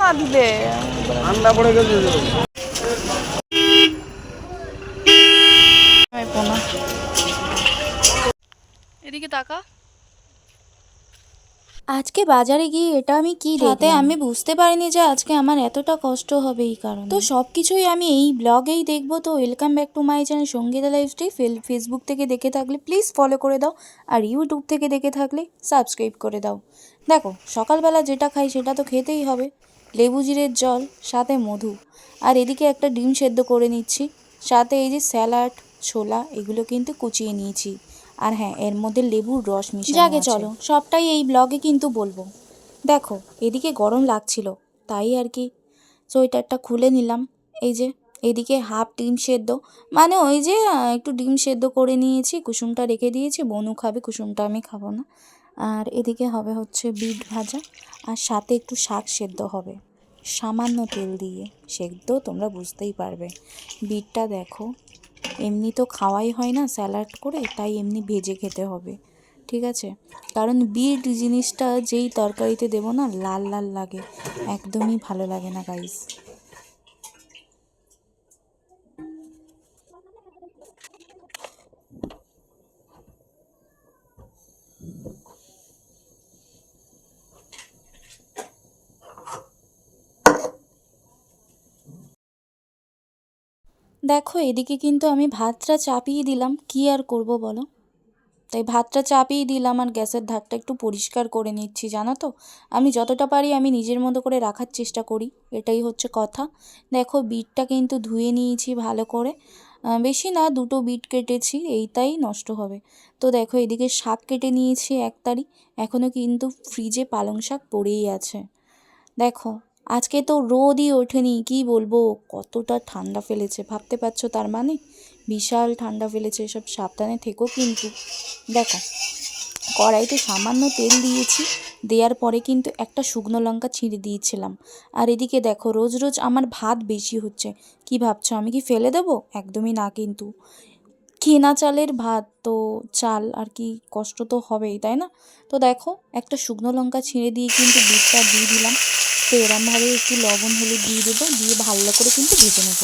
না দিলে। ঠান্ডা পড়ে গেছে এদিকে তাকা। আজকে বাজারে গিয়ে এটা আমি কি তাতে আমি বুঝতে পারিনি যে আজকে আমার এতটা কষ্ট হবে এই কারণে। তো সব কিছুই আমি এই ব্লগেই দেখব তো welcome back to my channel Sangita lifestyle Facebook থেকে দেখে থাকলে প্লিজ ফলো করে দাও আর ইউটিউব থেকে দেখে থাকলে সাবস্ক্রাইব করে দাও। দেখো সকালবেলা যেটা খাই সেটা তো খেতেই হবে। লেবু জিরের জল সাথে মধু। আর এদিকে একটা ডিম সেদ্ধ করে নিচ্ছি সাথে এই যে স্যালাড ছোলা এগুলো কিন্তু কুচিয়ে নিয়েছি। আর হ্যাঁ এর মধ্যে লেবুর রস মিশিয়ে আগে চলো সবটাই এই ব্লগে কিন্তু বলব। দেখো এদিকে গরম লাগছিল তাই আর কি। সোয়েটারটা খুলে নিলাম এই যে এদিকে হাফ ডিম সেদ্ধ মানে ওই যে একটু ডিম সেদ্ধ করে নিয়েছি কুসুমটা রেখে দিয়েছি বনু খাবে কুসুমটা আমি খাব না। আর এদিকে হবে হচ্ছে বিট ভাজা আর সাথে একটু শাক সেদ্ধ হবে। সামান্য তেল দিয়ে সেদ্ধ তোমরা বুঝতেই পারবে। বিটটা দেখো এমনি তো খাওয়াই হয় না স্যালাড করে, তাই এমনি ভেজে খেতে হবে। ঠিক আছে? কারণ বিট জিনিসটা যেই তরকারিতে দেবো না, লাল লাল লাগে। একদমই ভালো লাগে না গাইস দেখো, এদিকে কিন্তু আমি ভাতটা চাপিয়ে দিলাম। কি আর করব বলো? তাই ভাতটা চাপিয়ে দিলাম আর গ্যাসের ধারটা একটু পরিষ্কার করে নিচ্ছি, জানো তো? আমি যতটা পারি আমি নিজের মতো করে রাখার চেষ্টা করি, এটাই হচ্ছে কথা। দেখো, বিটটা কিন্তু ধুয়ে নিয়েছি ভালো করে। বেশি না, দুটো বিট কেটেছি, এইটাই নষ্ট হবে। তো দেখো, এদিকে শাক কেটে নিয়েছি এক তারি এখনও কিন্তু ফ্রিজে পালং শাক পড়েই আছে। দেখো আজকে তো রোদই ওঠেনি, কি বলব? কতটা ঠান্ডা ফেলেছে, ভাবতে পারছ তার মানে? বিশাল ঠান্ডা ফেলেছে সব সাবধানে থেকো কিন্তু। দেখো, কড়াইতে সামান্য তেল দিয়েছি, দেওয়ার পরে কিন্তু একটা শুকনো লঙ্কা ছিঁড়ে দিয়েছিলাম। আর এদিকে দেখো, রোজ রোজ আমার ভাত বেশি হচ্ছে। কি ভাবছ, আমি কি ফেলে দেবো? একদমই না কিন্তু। কেনা চালের ভাত তো, চাল আর কি কষ্ট তো হবেই, তাই না? তো দেখো, একটা শুকনো লঙ্কা ছিঁড়ে দিয়ে কিন্তু বিটটা দিয়ে দিলাম। তো এরমভাবে একটু লবণ, হলুদ দিয়ে দেবো, দিয়ে ভালো করে কিন্তু ভেজে নেব।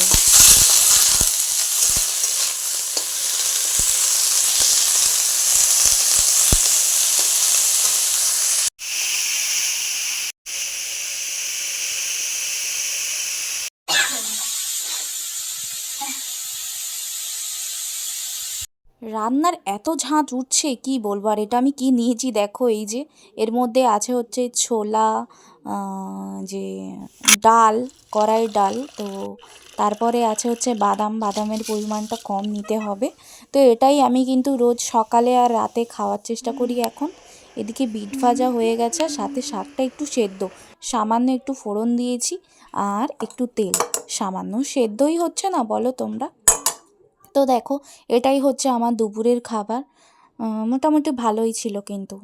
রান্নার এত ঝাঁঝ উঠছে, কি বলব? আর এটা আমি কি নিয়েছি দেখো, এই যে এর মধ্যে আছে হচ্ছে ছোলা যে ডাল কড়াই ডাল, তো তারপরে আছে হচ্ছে বাদাম। বাদামের পরিমাণটা কম নিতে হবে। তো এটাই আমি কিন্তু রোজ সকালে আর রাতে খাওয়ার চেষ্টা করি এখন। এদিকে বিট ভাজা হয়ে গেছে সাথে শাকটা একটু সেদ্ধ। সামান্য একটু ফোড়ন দিয়েছি, আর একটু তেল। সামান্য সেদ্ধই হচ্ছে না, বলো তোমরা? তো দেখো, এটাই হচ্ছে আমার দুপুরের খাবার। মোটামুটি ভালোই ছিল কিন্তু।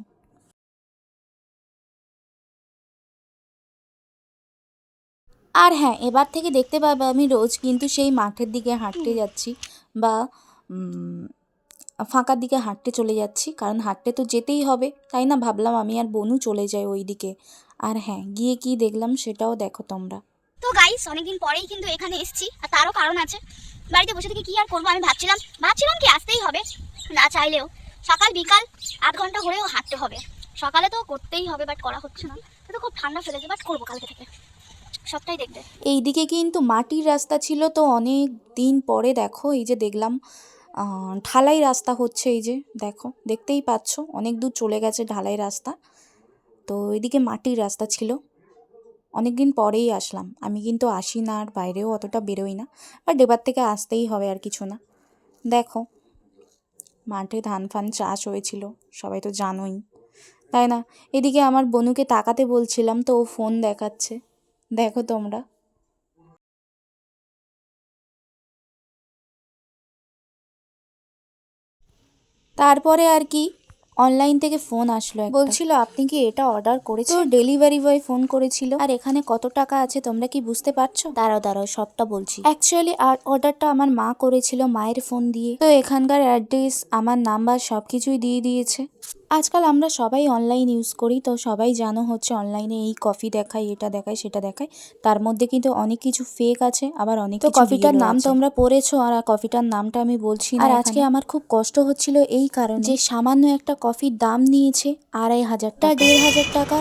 আর হ্যাঁ এবার থেকে দেখতে পাবে আমি রোজ কিন্তু সেই মাঠের দিকে হাঁটতে যাচ্ছি বা ফাঁকার দিকে হাঁটতে চলে যাচ্ছি। কারণ হাঁটতে তো যেতেই হবে। তাই না? ভাবলাম আমি আর বনু চলে যাই ওই দিকে আর হ্যাঁ গিয়ে কি দেখলাম সেটাও দেখো তোমরা। তো গাইস অনেকদিন পরেই কিন্তু এখানে এসেছি। আর তারও কারণ আছে। বাড়িতে বসে থেকে কি আর করব আমি ভাবছিলাম। ভাবছিলাম কি আসতেই হবে। না চাইলেও। সকাল, বিকাল আধ ঘণ্টা হলেও হাঁটতে হবে। সকালে তো করতেই হবে বাট করা হচ্ছে না। তো খুব ঠান্ডা ফেলেছে বাট করব কালকে থেকে। সবটাই দেখবে এইদিকে কিন্তু মাটির রাস্তা ছিল তো অনেক দিন পরে, দেখো, এই যে দেখলাম ঢালাই রাস্তা হচ্ছে এই যে, দেখো, দেখতেই পাচ্ছ, অনেক দূর চলে গেছে ঢালাই রাস্তা। তো এদিকে মাটির রাস্তা ছিল। অনেক দিন পরেই আসলাম। আমি কিন্তু আসি না আর বাইরেও অতটা বেরোই না, বাট এবার থেকে আসতেই হবে আর কিছু না। দেখো, মাঠে ধান ফান চাষ হয়েছিল, সবাই তো জানোই। তাই না? এদিকে আমার বনুকে তাকাতে বলছিলাম, তো ও ফোন দেখাচ্ছে। দেখো তোমরা। তারপরে আর কি অনলাইন থেকে ফোন আসলো। বলছিল, আপনি কি এটা অর্ডার করেছেন? ডেলিভারি বয় ফোন করেছিল। আর এখানে কত টাকা আছে, তোমরা কি বুঝতে পারছ? দাঁড়াও দাঁড়াও, সবটা বলছি। অ্যাকচুয়ালি আর অর্ডারটা আমার মা করেছিল, মায়ের ফোন দিয়ে। তো এখানকার অ্যাড্রেস আমার নাম্বার সব কিছুই দিয়ে দিয়েছে। আজকাল আমরা সবাই অনলাইন ইউজ করি তো সবাই জানো হচ্ছে অনলাইনে এই কফি দেখায় এটা দেখায় সেটা দেখায়। তার মধ্যে কিন্তু অনেক কিছু ফেক আছে আবার অনেক তো কফিটার নাম তোমরা পড়েছো আর কফিটার নামটা আমি বলছি আর আজকে আমার খুব কষ্ট হচ্ছিল এই কারণে যে সামান্য একটা কফির দাম নিয়েছে আড়াই হাজার টাকা। দেড় হাজার টাকা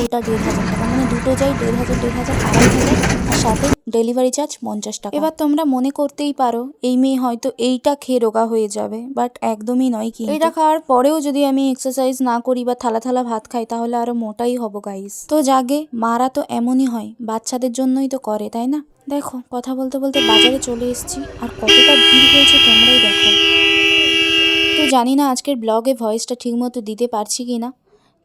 ওটা দেড় হাজার টাকা মানে দুটো যাই দেড় হাজার দেড় হাজার আড়াই হাজার আর সাথে ডেলিভারি চার্জ পঞ্চাশ টাকা। এবার তোমরা মনে করতেই পারো এই মেয়ে হয়তো এইটা খেয়ে রোগা হয়ে যাবে বাট একদমই নয় কি এটা খাওয়ার পরেও যদি আমি এক্সারসাইজ না করি বা থালা থালা ভাত খাই তাহলে আরও মোটাই হব গাইস তো জাগে মারা তো এমনই হয় বাচ্চাদের জন্যই তো করে তাই না? দেখো কথা বলতে বলতে বাজারে চলে এসেছি আর কতটা ভিড় হয়েছে তোমরাই দেখো। তো জানি না আজকের ব্লগে ভয়েসটা ঠিকমতো দিতে পারছি কি না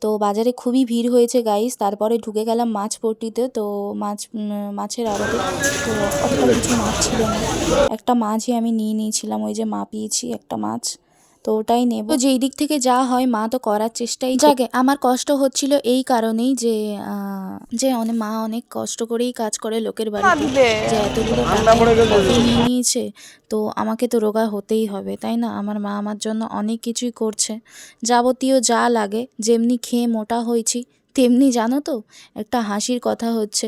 তো বাজারে খুবই ভিড় হয়েছে গাইস তারপরে ঢুকে গেলাম মাছ পট্টিতে তো মাছ মাছের আড়তে। তো অতটা কিছু মাছ ছিল না। একটা মাছই আমি নিয়ে নিয়েছিলাম ওই যে মাপিয়েছি একটা মাছ। তো ওটাই নেব। যেই দিক থেকে যা হয় মা তো করার চেষ্টাই জাগে আমার কষ্ট হচ্ছিল এই কারণেই যে যে অনেক মা অনেক কষ্ট করেই কাজ করে লোকের বাড়িতে। যে এতগুলো টাকা নিয়ে নিয়েছে তো আমাকে তো রোগা হতেই হবে তাই না? আমার মা আমার জন্য অনেক কিছুই করছে। যাবতীয় যা লাগে যেমনি খেয়ে মোটা হয়েছি তেমনি জানো তো একটা হাসির কথা হচ্ছে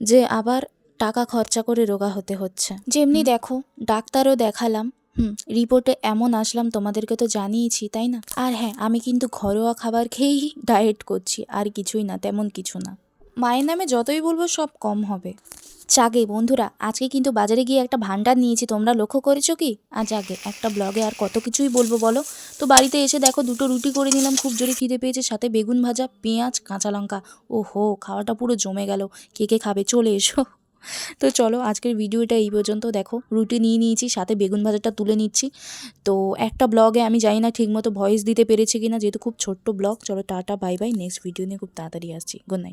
যে আবার টাকা খরচা করে রোগা হতে হচ্ছে। যেমনি দেখো ডাক্তারও দেখালাম হুম, রিপোর্টে এমন আসলাম, তোমাদেরকে তো জানিয়েছি, তাই না? আর হ্যাঁ আমি কিন্তু ঘরোয়া খাবার খেয়েই ডায়েট করছি, আর কিছুই না, তেমন কিছু না। মায়ের নামে যতই বলব, সব কম হবে। চাগে, বন্ধুরা, আজকে কিন্তু বাজারে গিয়ে একটা ভান্ডার নিয়েছি, তোমরা লক্ষ্য করেছ কি? আর জাগে একটা ব্লগে আর কত কিছুই বলব বলো? তো বাড়িতে এসে দেখো, দুটো রুটি করে নিলাম, খুব জোরে খিদে পেয়েছে, সাথে বেগুন ভাজা, পেঁয়াজ, কাঁচা লঙ্কা। ও হো খাওয়াটা পুরো জমে গেল, কে কে খাবে, চলে এসো। তো চলো আজকের ভিডিওটা এই পর্যন্ত। দেখো, রুটি নিয়ে নিয়েছি, সাথে বেগুন ভাজাটা তুলে নিচ্ছি। তো একটা ব্লগে আমি জানি না ঠিকমতো ভয়েস দিতে পেরেছি কিনা, যেহেতু খুব ছোট্ট ব্লগ। চলো ta-ta bye bye next video নিয়ে খুব তাড়াতাড়ি আসছি। Good night